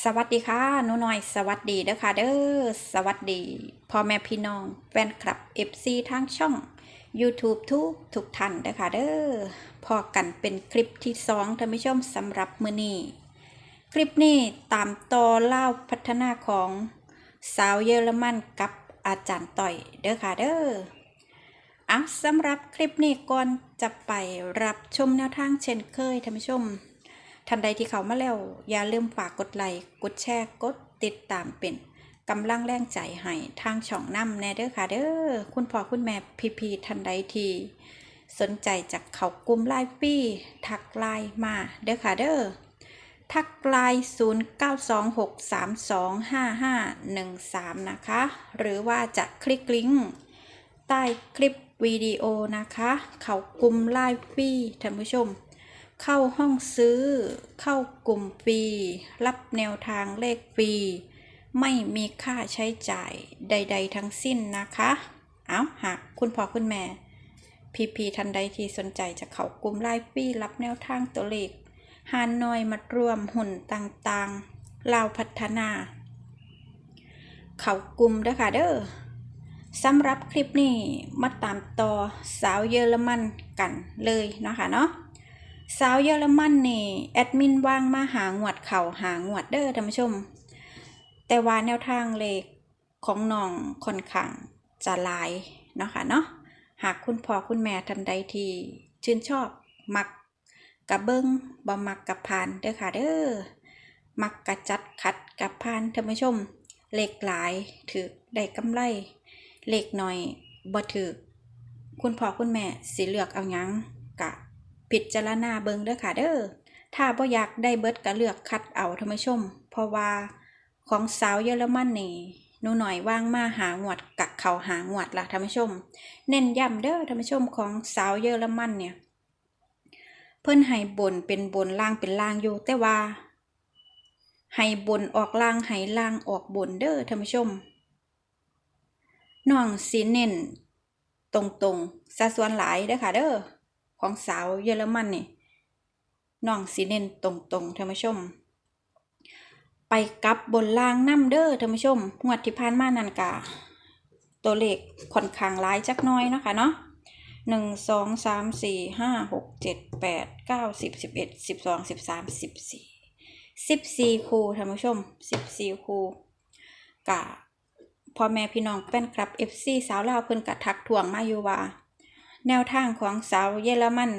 สวัสดีค่ะหนูน้อย สวัสดีเด้อค่ะเด้อสวัสดีพ่อแม่พี่น้องแฟนคลับ FC ทางช่อง YouTube ทุกทุกท่านเด้อค่ะเด้อพอกันเป็นคลิปที่สองท่านผู้ชมสำหรับมื้อนี้ คลิปนี้ตามต่อเล่าพัฒนาของสาวเยอรมันกับอาจารย์ต่อยเด้อค่ะเด้ออะสำหรับคลิปนี้ก่อนจะไปรับชมแนวทางเช่นเคยท่านผู้ชม ทันใดที่เขามาแล้ว อย่าลืมฝากกดไลค์กดแชร์กดติดตามเป็นกำลังแรงใจให้ทางช่องน้ำแนเด้อค่ะเด้อคุณพ่อคุณแม่พีพีทันใดทีสนใจจากเขากลุ่มไลน์ปี้ทักไลน์มาเด้อค่ะเด้อทักไลน์0926325513 นะคะ หรือว่าจะคลิกลิงก์ใต้คลิปวิดีโอนะคะ เขากลุ่มไลน์ปี้ท่านผู้ชม เข้าห้องซื้อ เข้ากลุ่มฟรี รับแนวทางเลขฟรี ไม่มีค่าใช้จ่ายใด ๆ ทั้งสิ้นนะคะ เอาหากคุณพ่อคุณแม่ พีพีทันใดที่สนใจจะเข้ากลุ่มไลฟ์ฟรีรับแนวทางตัวเลขฮานอยมารวมหุ่นต่างๆลาวพัฒนา เข้ากลุ่มเด้อค่ะเด้อสำหรับคลิปนี้มาตามต่อสาวเยอรมันกันเลยเนาะคะเนาะ สาวเยอรมันนี่แอดมินว่างมาหางวดเข่าหางวดเด้อท่านผู้ชม แต่ว่าแนวทางเลขของน้องค่อนข้างจะลายเนาะค่ะเนาะหากคุณพ่อคุณแม่ท่านใดที่ชื่นชอบมักกะเบิงบ่มักกะพานเด้อค่ะเด้อมักกระจัดขัดกะพานท่านผู้ชมเหลขหลายถือได้กำไรเหลขน้อยบ่ถือคุณพ่อคุณแม่สิเลือกเอายังกะ พิจารณาเบิงเด้อค่ะเด้อถ้าบ่อยากได้เบิดก็เลือกคัดเอาท่านผู้ชม เพราะว่าของสาวเยอรมันนี่หนูหน่อยว่างมาหางวดกะเขาหางวดละท่านผู้ชม เน้นย้ำเด้อท่านผู้ชมของสาวเยอรมันเนี่ย เพิ่นให้บนเป็นบนล่างเป็นล่างอยู่ แต่ว่าให้บนออกล่างให้ล่างออกบนเด้อท่านผู้ชมน้องสีเน้นตรงๆสัดส่วนหลายเด้อค่ะเด้อ ของสาวเยอรมันนี่น้องสีเน้นตรงๆท่านผู้ชม ไปกลับบนล่างน้ำเด้อท่านผู้ชมงวดที่ผ่านมานันกะตัวเลขค่อนข้างหลายจักน้อยนะคะเนาะหนึ่งสองสามสี่ห้าหกเจ็ดแปดเก้าสิบสิบเอ็ดสิบสองสิบสามสิบสี่สิบสี่คูท่านผู้ชมสิบสี่คูกะพ่อแม่พี่น้องแป้นครับเอฟซีสาวลาวเพิ่นกะทักทวงมาอยู่ว่า แนวทางของสาวเยอรมัน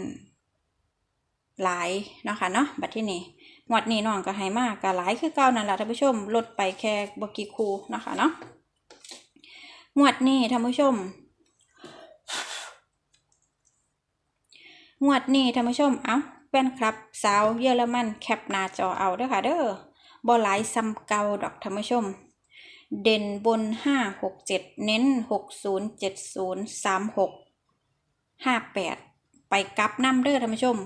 หลายเนาะค่ะเนาะบัดที่นี่งวดนี้น้องก็ให้มากก็หลายคือเก่านั่นแหละท่านผู้ชมลดไปแค่บกี่คูเนาะค่ะเนาะงวดนี้ท่านผู้ชมงวดนี้ท่านผู้ชมเอ้าแฟนครับสาวเยอรมันแคปหน้าจอเอาเด้อค่ะเด้อบ่หลายซ้ำเก่าดอกท่านผู้ชม เด่นบนห้าหกเจ็ดเน้นหกศูนย์เจ็ดศูนย์สาม ห้าแปดไปกลับน้ำเด้อท่านผู้ชม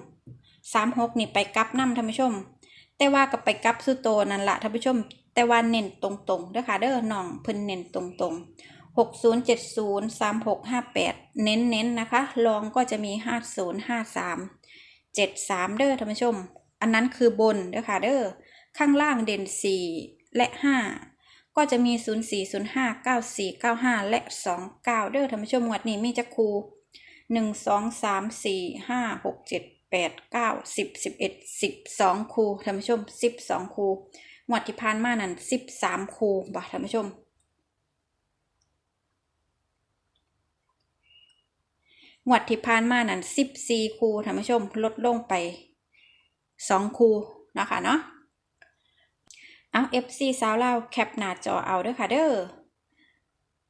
สามหกนี่ไปกลับน้ำท่านผู้ชม แต่ว่ากับไปกลับสุโตนั่นละท่านผู้ชม แต่ว่าเน้นตรงๆเด้อค่ะเด้อน้องเพิ่นเน้นตรงๆหกศูนย์เจ็ดศูนย์สามหกห้าแปดเน้นๆนนะคะรองก็จะมีห้าศูนย์ห้าสามเจ็ดสามเด้อท่านผู้ชม อันนั้นคือบนเด้อค่ะเด้อข้างล่างเด่นสี่และห้าก็จะมีศูนย์สี่ศูนย์ห้าเก้าสี่เก้าห้าและสองเก้าเด้อท่านผู้ชมหมวดนี้มีจักคู หนึ่งสองสามสี่ห้าหกเจ็ดแปดเก้าสิบสิบเอ็ดสิบสองคูท่านผู้ชมสิบสองคูหมวดที่ผ่านมานั้นสิบสามคูบ่ท่านผู้ชมหวดที่ผ่านมานั้นสิบสี่คูท่านผู้ชมลดลงไปสองคูนะคะเนาะเอาเอฟซีสาวเล่าแคปหน้าจอเอาเด้อค่ะเด้อ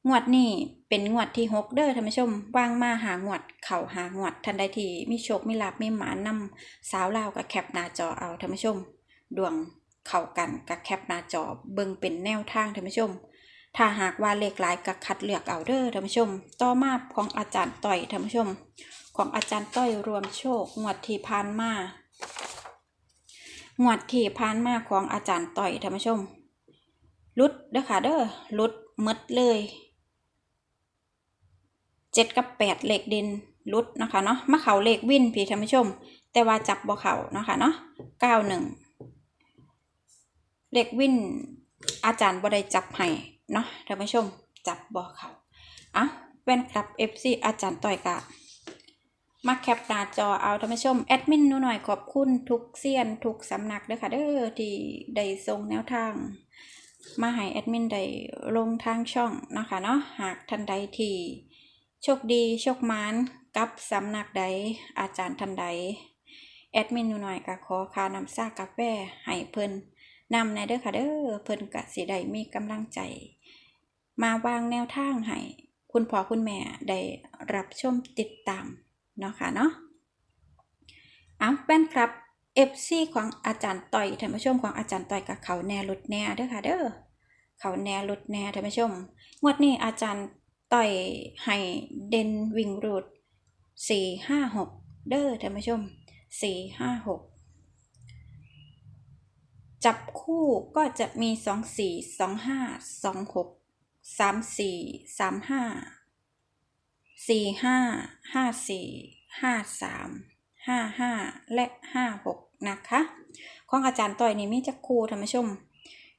งวดนี้ เป็นงวดที่หกเด้อท่านผู้ชมว่างมาหางวด เข่าหางวด ทันใดที่มีโชคมีลาบมีหมานนำสาวลาวกับแคปหน้าจอเอาท่านผู้ชม ดวงเข้ากันกับแคปหน้าจอเบิ่งเป็นแนวทางท่านผู้ชม ถ้าหากว่าเลขหลายก็คัดเลือกเอาเด้อท่านผู้ชม ต่อมาของอาจารย์ต้อยท่านผู้ชม ของอาจารย์ต้อยรวมโชคงวดที่ผ่านมางวดที่ผ่านมาของอาจารย์ต้อยท่านผู้ชมลุดเด้อค่ะเด้อลุดมดเลย เจ็ดกับแปดเลขเด่นลุดนะคะเนาะมาเขาเลขวินพี่ท่านผู้ชม แต่ว่าจับบ่เขานะคะเนาะเก้าหนึ่งเลเด็กวินอาจารย์บ่ได้จับให้เนาะท่านผู้ชมจับบ่เขาอะแฟนคลับ FC อาจารย์ต่อยกะมาแคปหน้าจอเอาท่านผู้ชมแอดมินนูหน่อยขอบคุณทุกเซียนทุกสำนักเด้อค่ะเด้อที่ได้ส่งแนวทาง มาให้แอดมินได้ลงทางช่องนะคะเนาะหากท่านใดที่ โชคดี โชคมานกับสำนักใด อาจารย์ท่านใด แอดมินหนูหน่อยก็ขอคานำซากกาแฟให้เพิ่นนำในเด้อค่ะเด้อเพิ่นก็สิได้มีกำลังใจ มาวางแนวทางให้คุณพ่อคุณแม่ได้รับชมติดตามเนาะค่ะเนาะเอาแป้นครับ FC ของอาจารย์ต่อยท่านผู้ชมของอาจารย์ต่อยกับเขาแน่ลุดแน่เด้อค่ะเด้อเขาแน่ลุดแน่ท่านผู้ชมงวดนี้อาจารย์ ต่อยให้เด่นวิ่งรูดสี่ห้าหกเด้อท่านผู้ชมสี่ห้าหกจับคู่ก็จะมีสองสี่สองห้าสองหกสามสี่สามห้าสี่ห้าห้าสี่ห้าสามห้าห้าและห้าหกนะคะ ของอาจารย์ต่อยนี่มีจักคู่ท่านผู้ชม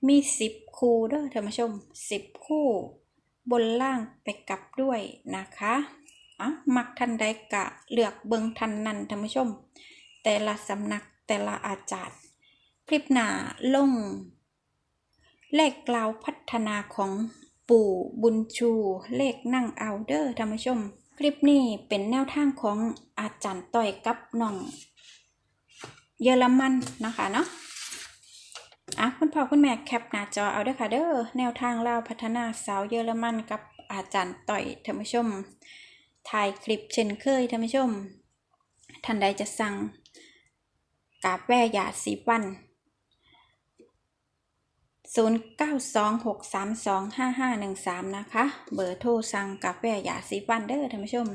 มีสิบคู่เด้อท่านผู้ชมสิบคู่ บนล่างไปกลับด้วยนะคะอะมักทันใดกะเลือกเบิงทันนันท่านผู้ชม แต่ละสำนักแต่ละอาจารย์ คลิปหนาลง เลขกล่าวพัฒนาของปู่บุญชู เลขนั่งเอาเดอร์ท่านผู้ชม คลิปนี้เป็นแนวทางของอาจารย์ต่อยกับน้อง เยอรมันนะคะเนาะ อะคุณพ่อคุณแม่แคปหน้าจอเอาเด้อค่ะเด้อแนวทางลาวพัฒนาสาวเยอรมันกับอาจารย์ต่อยท่านผู้ชมถ่ายคลิปเช่นเคยท่านผู้ชม ท่านใดจะสั่งกาแฟยาดสีฟัน 0926325513 นะคะ เบอร์โทรสั่งกาแฟหยาดสีฟันเด้อท่านผู้ชม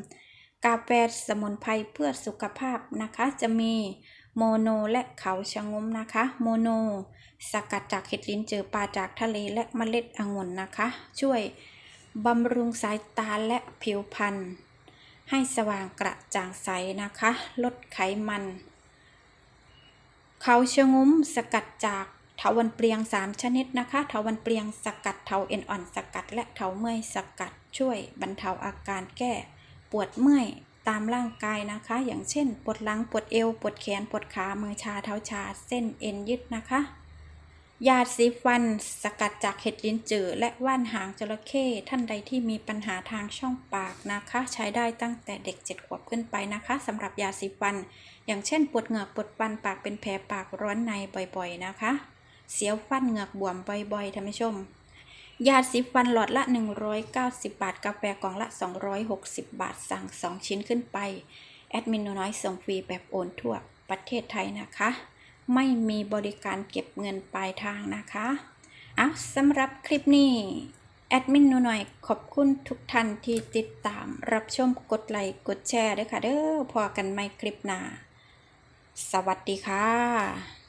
กาแฟสมุนไพรเพื่อสุขภาพนะคะจะมี โมโนและเขาชะงมนะคะ โมโน สกัดจากเห็ดลิ้นเจอปลาจากทะเลและเมล็ดองุ่นนะคะ ช่วยบำรุงสายตาและผิวพรรณให้สว่างกระจ่างใสนะคะ ลดไขมัน เขาชะงมสกัดจากเถาวันเปลียง 3 ชนิดนะคะ เถาวันเปลียงสกัด เถาเอ็นอ่อนสกัด และเถาเมื่อยสกัดช่วยบรรเทาอาการแก้ปวดเมื่อย ตามร่างกายนะคะ อย่างเช่น ปวดหลัง ปวดเอว ปวดแขน ปวดขา มือชา เท้าชา เส้นเอ็นยึดนะคะ ยาสีฟัน สกัดจากเห็ดลิ้นจือ และว่านหางจระเข้ ท่านใดที่มีปัญหาทางช่องปากนะคะ ใช้ได้ตั้งแต่เด็กเจ็ดขวบขึ้นไปนะคะสำหรับยาสีฟัน อย่างเช่น ปวดเหงือก ปวดฟัน ปากเป็นแผล ปากร้อนในบ่อยๆ นะคะ เสียวฟันเหงือกบวมบ่อยๆ ท่านผู้ชม ยาสีฟันหลอดละ 190 บาท กาแฟกล่องละ 260 บาท สั่ง 2 ชิ้นขึ้นไป แอดมินนูน้อยส่งฟรีแบบโอนทั่วประเทศไทยนะคะ ไม่มีบริการเก็บเงินปลายทางนะคะเอาสำหรับคลิปนี้ แอดมินนูหน่อยขอบคุณทุกท่านที่ติดตาม รับชมกดไลค์กดแชร์ด้วยค่ะเด้อพอกันไม่คลิปหน้า สวัสดีค่ะ